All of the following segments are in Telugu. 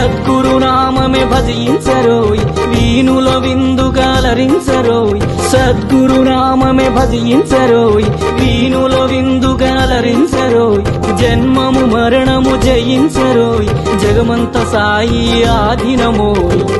సద్గురునామే భజించరోయ్ వీణుల విందుగాలరించరోయ్ సద్గురు నామమే భజించరోయ్ వీణుల విందుగాలరించరోయ్ జన్మము మరణము జయించరోయ్ జగమంత సాయి ఆధీనమోయ్.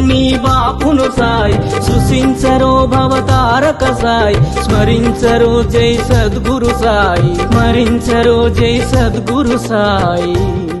బాపును సాయి. సుశించరో భవతారక సాయి. స్మరించరో జై సద్గురు సాయి. స్మరించరో జై సద్గురు సాయి.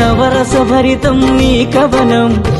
నవరసభరితం నీ కవనం.